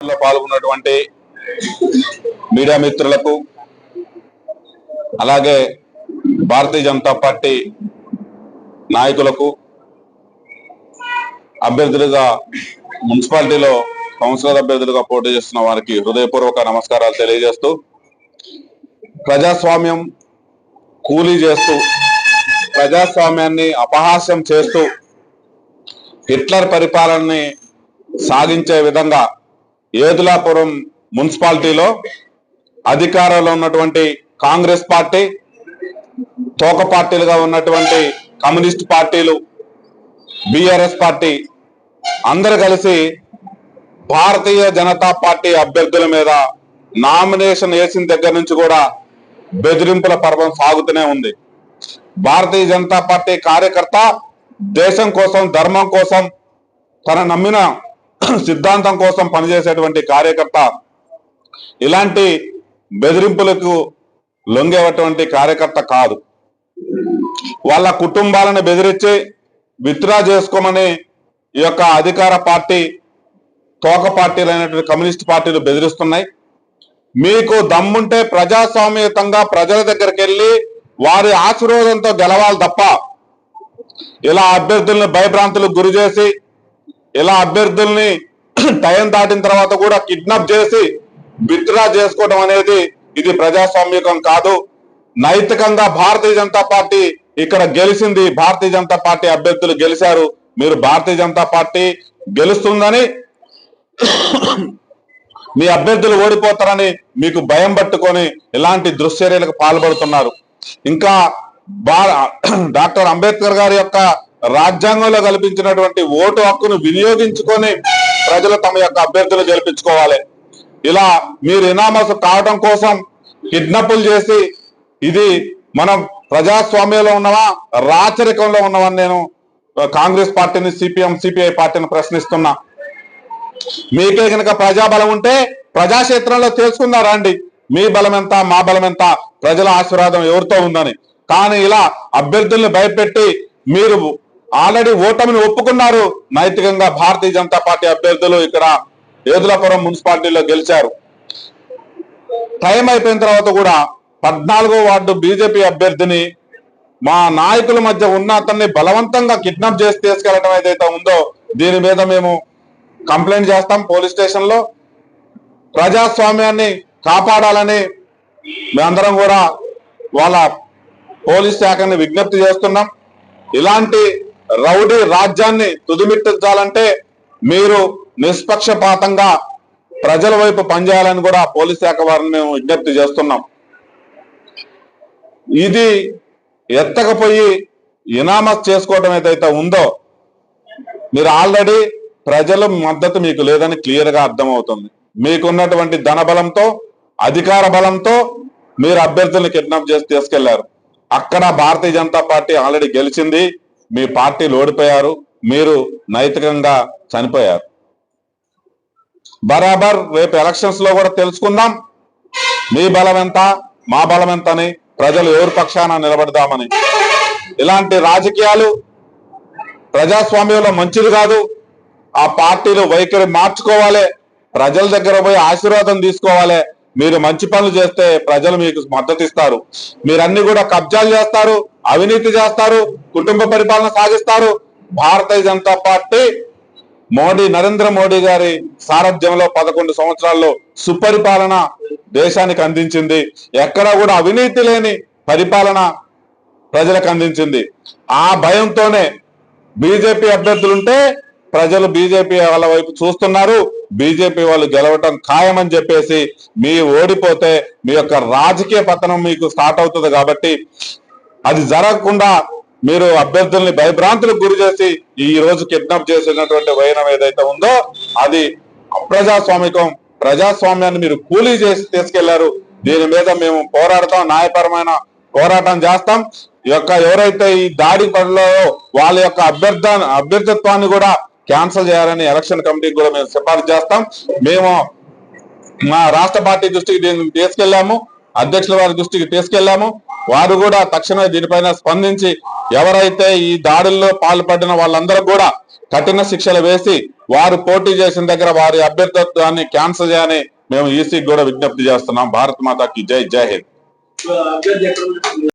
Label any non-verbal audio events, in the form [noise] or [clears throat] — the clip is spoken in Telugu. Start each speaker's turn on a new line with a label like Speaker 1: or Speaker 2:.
Speaker 1: లో పాల్గొన్నటువంటి మీడియా మిత్రులకు అలాగే భారతీయ జనతా పార్టీ నాయకులకు అభ్యర్థులుగా మున్సిపాలిటీలో కౌన్సిలర్ అభ్యర్థులుగా పోటీ చేస్తున్న వారికి హృదయపూర్వక నమస్కారాలు తెలియజేస్తూ ప్రజాస్వామ్యం కూలీ చేస్తూ ప్రజాస్వామ్యాన్ని అపహాస్యం చేస్తూ హిట్లర్ పరిపాలనని సాగించే విధంగా ఏదులాపురం మున్సిపాలిటీలో అధికారంలో ఉన్నటువంటి కాంగ్రెస్ పార్టీ తోక పార్టీలుగా ఉన్నటువంటి కమ్యూనిస్ట్ పార్టీలు బిఆర్ఎస్ పార్టీ అందరు కలిసి భారతీయ జనతా పార్టీ అభ్యర్థుల మీద నామినేషన్ వేసిన దగ్గర నుంచి కూడా బెదిరింపుల పర్వం సాగుతూనే ఉంది. భారతీయ జనతా పార్టీ కార్యకర్త దేశం కోసం ధర్మం కోసం తన నమ్మిన [clears throat] సిద్ధాంతం కోసం పనిచేసేటువంటి కార్యకర్త ఇలాంటి బెదిరింపులకు లొంగేటువంటి కార్యకర్త కాదు. వాళ్ళ కుటుంబాలను బెదిరించి విత్డ్రా చేసుకోమని ఈ యొక్క అధికార పార్టీ తోక పార్టీలు అయినటువంటి కమ్యూనిస్ట్ పార్టీలు బెదిరిస్తున్నాయి. మీకు దమ్ముంటే ప్రజాస్వామ్యతంగా ప్రజల దగ్గరికి వెళ్ళి వారి ఆశీర్వాదంతో గెలవాలి తప్ప ఇలా అభ్యర్థులను భయభ్రాంతులకు గురి చేసి ఇలా అభ్యర్థుల్ని [clears throat] టైం దాటిన తర్వాత కూడా కిడ్నాప్ చేసి విత్డ్రా చేసుకోవడం అనేది ఇది ప్రజాస్వామ్యకం కాదు. నైతికంగా భారతీయ జనతా పార్టీ ఇక్కడ గెలిచింది. భారతీయ జనతా పార్టీ అభ్యర్థులు గెలిచారు. మీరు భారతీయ జనతా పార్టీ గెలుస్తుందని [clears throat] మీ అభ్యర్థులు ఓడిపోతారని మీకు భయం పట్టుకొని ఇలాంటి దుశ్చర్యలకు పాల్పడుతున్నారు. ఇంకా [clears throat] డాక్టర్ అంబేద్కర్ గారి యొక్క రాజ్యాంగంలో కల్పించినటువంటి ఓటు హక్కును వినియోగించుకొని ప్రజలు తమ యొక్క అభ్యర్థులు గెలిపించుకోవాలి. ఇలా మీరు ఇనామస్ కావడం కోసం కిడ్నాపులు చేసి ఇది మనం ప్రజాస్వామ్యంలో ఉన్నవా రాచరికంలో ఉన్నవా నేను కాంగ్రెస్ పార్టీని సిపిఎం సిపిఐ పార్టీని ప్రశ్నిస్తున్నా. మీకే కనుక ప్రజాబలం ఉంటే ప్రజాక్షేత్రంలో తెలుసుకుందారా అండి మీ బలం ఎంత మా బలం ఎంత ప్రజల ఆశీర్వాదం ఎవరితో ఉందని. కానీ ఇలా అభ్యర్థుల్ని భయపెట్టి మీరు ఆల్రెడీ ఓటమిని ఒప్పుకున్నారు. నైతికంగా భారతీయ జనతా పార్టీ అభ్యర్థులు ఇక్కడ ఏదులాపురం మున్సిపాలిటీలో గెలిచారు. టైం అయిపోయిన తర్వాత కూడా పద్నాలుగో వార్డు బీజేపీ అభ్యర్థిని మా నాయకుల మధ్య ఉన్న అతన్ని బలవంతంగా కిడ్నాప్ చేసి తీసుకెళ్ళడం ఏదైతే ఉందో దీని మీద మేము కంప్లైంట్ చేస్తాం పోలీస్ స్టేషన్లో ప్రజాస్వామ్యాన్ని కాపాడాలని మేమందరం కూడా వాళ్ళ పోలీస్ శాఖని విజ్ఞప్తి చేస్తున్నాం. ఇలాంటి రౌడీ రాజ్యాన్ని తుదిమిట్టించాలంటే మీరు నిష్పక్షపాతంగా ప్రజల వైపు పనిచేయాలని కూడా పోలీస్ శాఖ వారిని మేము విజ్ఞప్తి చేస్తున్నాం. ఇది ఎత్తకపోయి ఇనామస్ చేసుకోవడం ఏదైతే ఉందో మీరు ఆల్రెడీ ప్రజల మద్దతు మీకు లేదని క్లియర్గా అర్థమవుతుంది. మీకున్నటువంటి ధన బలంతో అధికార బలంతో మీరు అభ్యర్థుల్ని కిడ్నాప్ చేసి తీసుకెళ్ళారు. అక్కడ భారతీయ జనతా పార్టీ ఆల్రెడీ గెలిచింది. మీ పార్టీలు ఓడిపోయారు మీరు నైతికంగా చనిపోయారు. బరాబర్ రేపు ఎలక్షన్స్లో కూడా తెలుసుకుందాం. మీ బలం ఎంత మా బలం ఎంత అని ప్రజలు ఎవరి పక్షాన నిలబడదామని. ఇలాంటి రాజకీయాలు ప్రజాస్వామ్యంలో మంచిది కాదు. ఆ పార్టీలు వైఖరి మార్చుకోవాలి. ప్రజల దగ్గర పోయి ఆశీర్వాదం తీసుకోవాలి. మీరు మంచి పనులు చేస్తే ప్రజలు మీకు మద్దతు ఇస్తారు మీరన్ని కూడా కబ్జాలు చేస్తారు. అవినీతి చేస్తారు కుటుంబ పరిపాలన సాగిస్తారు. భారతీయ జనతా పార్టీ మోడీ నరేంద్ర మోడీ గారి సారథ్యంలో పదకొండు సంవత్సరాల్లో సుపరిపాలన దేశానికి అందించింది. ఎక్కడా కూడా అవినీతి లేని పరిపాలన ప్రజలకు అందించింది. ఆ భయంతోనే బీజేపీ అభ్యర్థులుంటే ప్రజలు బీజేపీ వాళ్ళ వైపు చూస్తున్నారు. బీజేపీ వాళ్ళు గెలవటం ఖాయమని చెప్పేసి మీ ఓడిపోతే మీ యొక్క రాజకీయ పతనం మీకు స్టార్ట్ అవుతుంది కాబట్టి అది జరగకుండా మీరు అభ్యర్థుల్ని భయభ్రాంతులకు గురి చేసి ఈ రోజు కిడ్నాప్ చేసినటువంటి వైనం ఏదైతే ఉందో అది అప్రజాస్వామికం ప్రజాస్వామ్యాన్ని మీరు కూలీ చేసి తీసుకెళ్ళారు. దీని మీద మేము పోరాడతాం న్యాయపరమైన పోరాటం చేస్తాం. ఈ యొక్క ఎవరైతే ఈ దాడి పనులలో వాళ్ళ యొక్క అభ్యర్థ అభ్యర్థిత్వాన్ని కూడా క్యాన్సిల్ చేయాలని ఎలక్షన్ కమిటీకి కూడా మేము సిఫార్సు చేస్తాం. మేము మా రాష్ట్ర పార్టీ దృష్టికి దీన్ని తీసుకెళ్ళాము అధ్యక్షుల వారి దృష్టికి తీసుకెళ్ళాము వారు కూడా తక్షణమే దీనిపైన స్పందించి ఎవరైతే ఈ దాడుల్లో పాల్పడిన వాళ్ళందరూ కూడా కఠిన శిక్షలు వేసి వారు పోటీ చేసిన దగ్గర వారి అభ్యర్థత్వాన్ని క్యాన్సిల్ చేయని మేము ఈసీకి కూడా విజ్ఞప్తి చేస్తున్నాం. భారత్ మాతాకి జై జై హింద్.